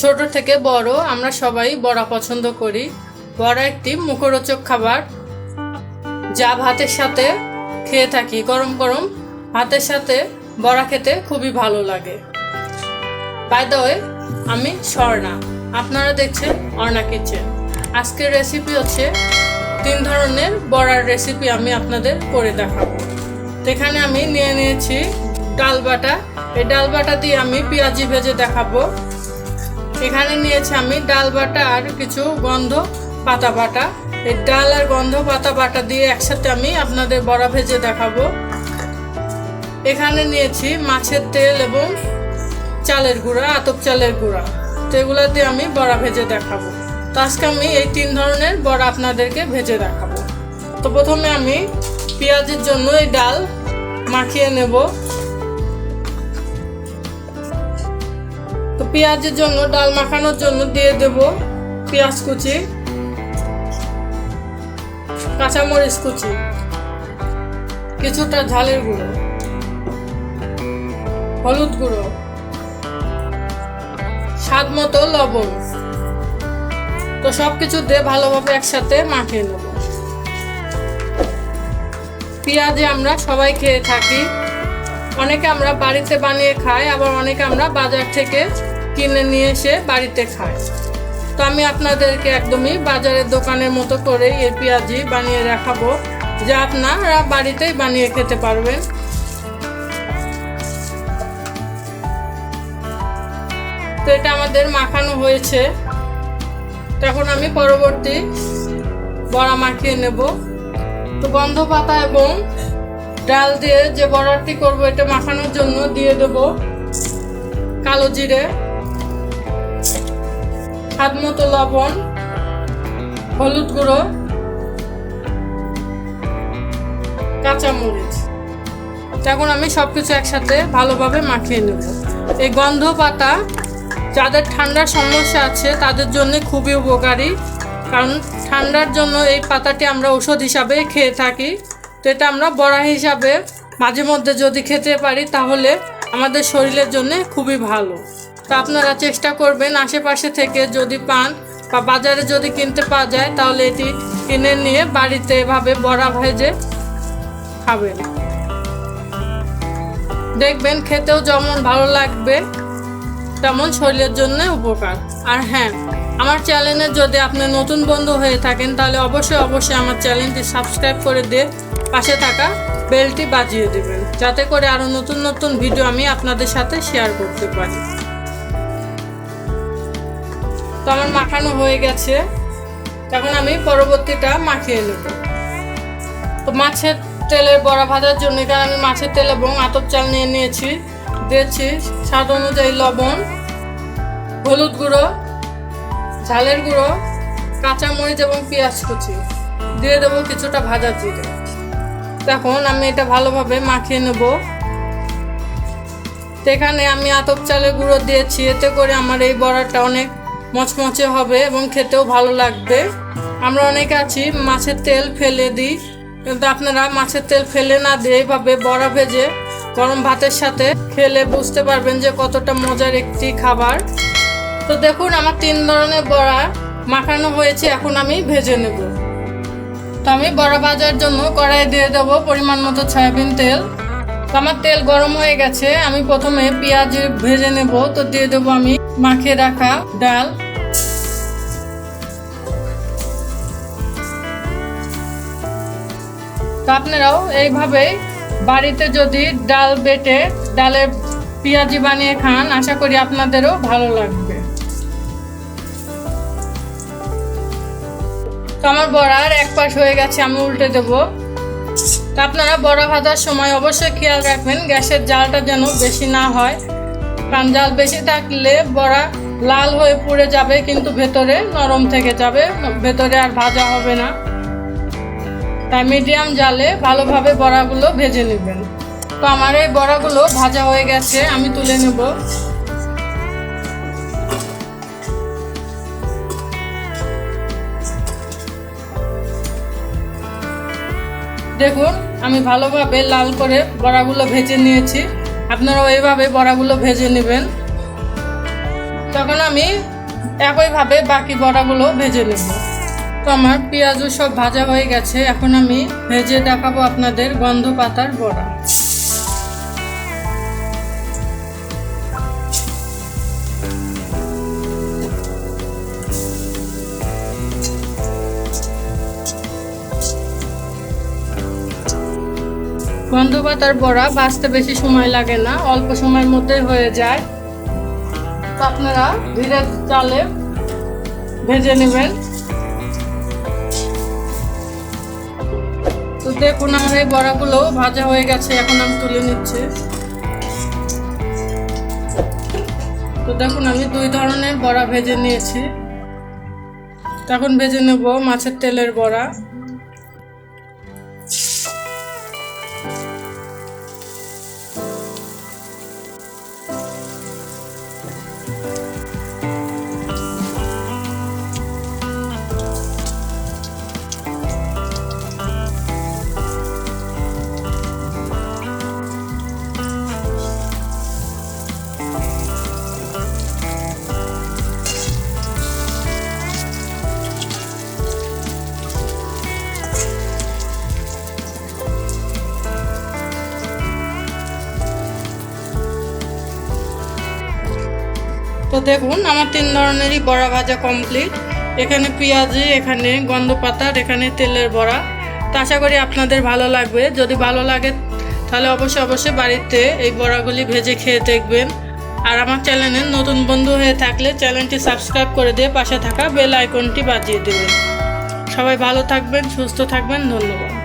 ছোট থেকে বড় আমরা সবাই বড়া পছন্দ করি। বড়া একটি মুখরোচক খাবার যা ভাতের সাথে খেয়ে থাকি। গরম গরম ভাতের সাথে বড়া খেতে খুবই ভালো লাগে। বাই আমি স্বর্ণা। আপনারা দেখছেন অর্ণা কিচেন। আজকের রেসিপি হচ্ছে তিন ধরনের বড়ার রেসিপি আমি আপনাদের করে দেখাবো। এখানে আমি নিয়ে নিয়েছি ডাল বাটা। এই ডাল বাটা দিয়ে আমি পেঁয়াজি ভেজে দেখাবো। এখানে নিয়েছি আমি ডাল বাটা আর কিছু গন্ধ পাতা বাটা। এই ডাল আর গন্ধ পাতা বাটা দিয়ে একসাথে আমি আপনাদের বড়া ভেজে দেখাবো। এখানে নিয়েছি মাছের তেল এবং চালের গুঁড়া, আতপ চালের গুঁড়া। তো এগুলো দিয়ে আমি বড়া ভেজে দেখাবো। তো আজকে আমি এই তিন ধরনের বড়া আপনাদেরকে ভেজে দেখাবো। তো প্রথমে আমি পেঁয়াজের জন্য এই ডাল মাখিয়ে নেব। পেঁয়াজের জন্য, ডাল মাখানোর জন্য দিয়ে দেব পেঁয়াজ কুচি, কাঁচামরিচ কুচি, কিছুটা ঝালের গুঁড়ো, হলুদ গুঁড়ো স্বাদ মতো লবণ। তো সব কিছু দিয়ে ভালোভাবে একসাথে মাখিয়ে নেব। পেঁয়াজে আমরা সবাই খেয়ে থাকি। অনেকে আমরা বাড়িতে বানিয়ে খাই, আবার অনেকে আমরা বাজার থেকে কিনে নিয়ে এসে বাড়িতে খায়। তো আমি আপনাদেরকে একদমই বাজারের দোকানের মতো করে এই পেঁয়াজি বানিয়ে রাখাবো যা আপনারা বাড়িতেই বানিয়ে খেতে পারবেন। তো এটা আমাদের মাখানো হয়েছে। তখন আমি পরবর্তী বড়া মাখিয়ে নেব। তো গন্ধ পাতা এবং ডাল দিয়ে যে বড়াটি করব এটা মাখানোর জন্য দিয়ে দেব কালো জিরে। স্বাদ মতো লবণ, হলুদ গুঁড়ো, কাঁচামরিচ। এখন আমি সব কিছু একসাথে ভালোভাবে মাখিয়ে নেব। এই গন্ধ পাতা যাদের ঠান্ডার সমস্যা আছে, তাদের জন্য খুবই উপকারী। কারণ ঠান্ডার জন্য এই পাতাটি আমরা ওষুধ হিসাবে খেয়ে থাকি। তো এটা আমরা বড়া হিসাবে মাঝে মধ্যে যদি খেতে পারি, তাহলে আমাদের শরীরের জন্য খুবই ভালো। তো আপনারা চেষ্টা করবেন আশেপাশে থেকে যদি পান বা বাজারে যদি কিনতে পাওয়া যায়, তাহলে এটি কিনে নিয়ে বাড়িতে এভাবে বড়া ভেজে খাবেন। দেখবেন খেতেও যেমন ভালো লাগবে, তেমন শরীরের জন্য উপকার। আর হ্যাঁ আমার চ্যানেলে যদি আপনি নতুন বন্ধু হয়ে থাকেন, তাহলে অবশ্যই অবশ্যই আমার চ্যানেলটি সাবস্ক্রাইব করে দিয়ে পাশে থাকা বেলটি বাজিয়ে দেবেন, যাতে করে আরও নতুন নতুন ভিডিও আমি আপনাদের সাথে শেয়ার করতে পারি। তো আমার মাখানো হয়ে গেছে। তখন আমি পরবর্তীটা মাখিয়ে নেব। তো মাছের তেলের বড়া ভাজার জন্য এখানে আমি মাছের তেল এবং আতপ চাল নিয়ে নিয়েছি। দিয়েছি স্বাদ অনুযায়ী লবণ, হলুদ গুঁড়ো, ঝালের গুঁড়ো, কাঁচামরিচ এবং পেঁয়াজ কুচি। দিয়ে দেবো কিছুটা ভাজা জিরে। তখন আমি এটা ভালোভাবে মাখিয়ে নেব। এখানে আমি আতপ চালের গুঁড়ো দিয়েছি। এতে করে আমার এই বড়াটা অনেক মচমচে হবে এবং খেতেও ভালো লাগবে। আমরা অনেকে আছি, মাছের তেল ফেলে দিই। কিন্তু আপনারা মাছের তেল ফেলে না দিয়ে এইভাবে বড়া ভেজে গরম ভাতের সাথে খেলে বুঝতে পারবেন যে কতটা মজার একটি খাবার। তো দেখুন, আমার তিন ধরনের বড়া মাখানো হয়েছে, এখন আমি ভেজে নেব। তো আমি বড়া ভাজার জন্য কড়াই দিয়ে দেবো পরিমাণ মতো সয়াবিন তেল। আমার তেল গরম হয়ে গেছে, আমি প্রথমে পেঁয়াজ ভেজে নেব, তো দিয়ে দেবো আমি মাখিয়ে রাখা ডাল। তো আপনারাও এইভাবেই বাড়িতে যদি ডাল বেটে ডালের পেঁয়াজি বানিয়ে খান, আশা করি আপনাদেরও ভালো লাগবে। তো আমার বড়ার এক পাশ হয়ে গেছে, আমি উল্টে দেব। আপনারা বড়া ভাজার সময় অবশ্যই খেয়াল রাখবেন, গ্যাসের জালটা যেন বেশি না হয়। কারণ জাল বেশি থাকলে বড়া লাল হয়ে পুড়ে যাবে, কিন্তু ভেতরে নরম থেকে যাবে, ভেতরে আর ভাজা হবে না। তাই মিডিয়াম জালে ভালোভাবে বড়াগুলো ভেজে নেবেন। তো আমার এই বড়াগুলো ভাজা হয়ে গেছে, আমি তুলে নেব। দেখুন, আমি ভালোভাবে লাল করে বড়াগুলো ভেজে নিয়েছি। আপনারা ওইভাবে বড়াগুলো ভেজে নেবেন। তখন আমি একইভাবে বাকি বড়াগুলো ভেজে নেব। তো আমার পেঁয়াজও সব ভাজা হয়ে গেছে। এখন আমি ভেজে দেখাবো আপনাদের গন্ধ পাতার বড়া। গন্ধ পাতার বড়া ভাজতে বেশি সময় লাগে না, অল্প সময়ের মধ্যে হয়ে যায়। তো আপনারা ধীরে চালে ভেজে নেবেন। তো দেখুন আমার এই বড়াগুলো ভাজা হয়ে গেছে, এখন আমি তুলে নিচ্ছি। তো দেখুন, আমি দুই ধরনের বড়া ভেজে নিয়েছি। তখন ভেজে নেব মাছের তেলের বড়া। তো দেখুন, আমার তিন ধরনেরই বড়া ভাজা কমপ্লিট এখানে পেঁয়াজি, এখানে গন্ধ পাতার এখানে তেলের বড়া। তো আশা করি আপনাদের ভালো লাগবে। যদি ভালো লাগে, তাহলে অবশ্যই অবশ্যই বাড়িতে এই বড়াগুলি ভেজে খেয়ে দেখবেন। আর আমার চ্যানেলে নতুন বন্ধু হয়ে থাকলে চ্যানেলটি সাবস্ক্রাইব করে দিয়ে পাশে থাকা বেল আইকনটি বাজিয়ে দেবেন। সবাই ভালো থাকবেন, সুস্থ থাকবেন, ধন্যবাদ।